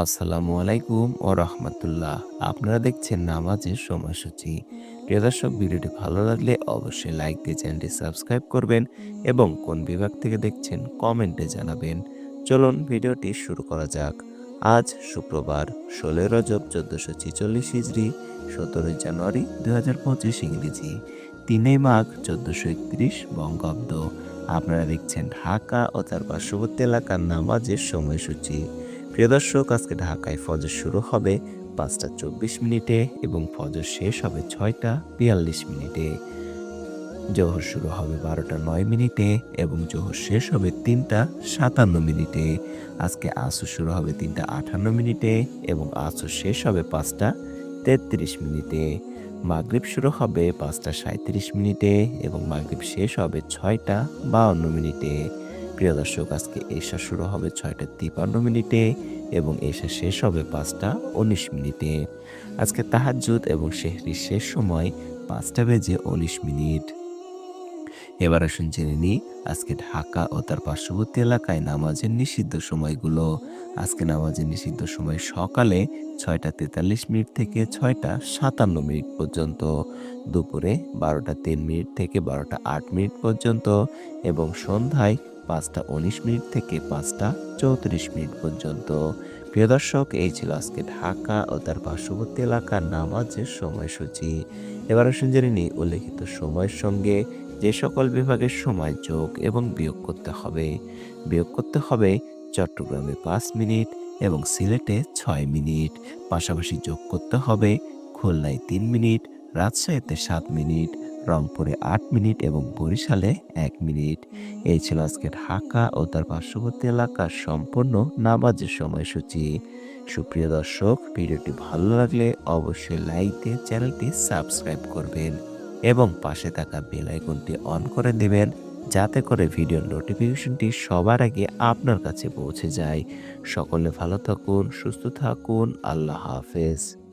আসসালামু আলাইকুম ও রহমতুল্লাহ। আপনারা দেখছেন নামাজের সময়সূচি। প্রিয় দর্শক, ভিডিওটি ভালো লাগলে অবশ্যই লাইক দিয়ে চ্যানেলটি সাবস্ক্রাইব করবেন এবং কোন বিভাগ থেকে দেখছেন কমেন্টে জানাবেন। চলুন ভিডিওটি শুরু করা যাক। আজ শুক্রবার ষোলোই রজব চোদ্দোশো ছিচল্লিশ হিজড়ি, সতেরোই জানুয়ারি দু হাজার পঁচিশ ইংরেজি। তিনই মাঘ চোদ্দোশো একত্রিশ বঙ্গাব্দ। আপনারা দেখছেন ঢাকা ও তার পার্শ্ববর্তী এলাকার নামাজের সময়সূচি। প্রিয় দর্শক, আজকে ঢাকায় ফজর শুরু হবে পাঁচটা চব্বিশ মিনিটে এবং ফজর শেষ হবে ছয়টা বিয়াল্লিশ মিনিটে। জোহর শুরু হবে বারোটা নয় মিনিটে এবং জোহর শেষ হবে তিনটা সাতান্ন মিনিটে। আজকে আসর শুরু হবে তিনটা আটান্ন মিনিটে এবং আসর শেষ হবে পাঁচটা তেত্রিশ মিনিটে। মাগরিব শুরু হবে পাঁচটা সাঁত্রিশ মিনিটে এবং মাগরিব শেষ হবে ছয়টা বাউন্ন মিনিটে। প্রিয় দর্শক, আজকে এশা শুরু হবে ছয়টা তিপান্ন মিনিটে এবং এশা শেষ হবে পাঁচটা উনিশ মিনিটে। আজকে তাহাজ্জুদ এবং শেহরির শেষ সময় পাঁচটা বেজে উনিশ মিনিট। এবার আসুন জেনে নিই আজকে ঢাকা ও তার পার্শ্ববর্তী এলাকায় নামাজের নিষিদ্ধ সময়গুলো। আজকে নামাজের নিষিদ্ধ সময় সকালে ছয়টা তেতাল্লিশ মিনিট থেকে ছয়টা সাতান্ন মিনিট পর্যন্ত, দুপুরে বারোটা তিন মিনিট থেকে বারোটা আট মিনিট পর্যন্ত এবং সন্ধ্যায় পাঁচটা উনিশ মিনিট থেকে পাঁচটা চৌত্রিশ মিনিট পর্যন্ত। প্রিয় দর্শক, এই ছিল আজকে ঢাকা ও তার পার্শ্ববর্তী এলাকার নামাজের সময়সূচি। এবার আসুন জেনে নিই উল্লেখিত সময়ের সঙ্গে যে সকল বিভাগের সময় যোগ এবং বিয়োগ করতে হবে। বিয়োগ করতে হবে চট্টগ্রামে পাঁচ মিনিট এবং সিলেটে ছয় মিনিট। পাশাপাশি যোগ করতে হবে খুলনায় তিন মিনিট, রাজশাহীতে সাত মিনিট। রংপুরে আট মিনিট এবং বরিশালে এক মিনিট। এই ছিল আজকে ঢাকা ও তার পার্শ্ববর্তী এলাকার সম্পূর্ণ নামাজের সময়সূচি। সুপ্রিয় দর্শক, ভিডিওটি ভালো লাগলে অবশ্যই লাইক দিয়ে চ্যানেলটি সাবস্ক্রাইব করবেন এবং পাশে থাকা বেল আইকনটি অন করে দেবেন যাতে করে ভিডিওর নোটিফিকেশনটি সবার আগে আপনার কাছে পৌঁছে যায়। সকলে ভালো থাকুন, সুস্থ থাকুন, আল্লাহ হাফেজ।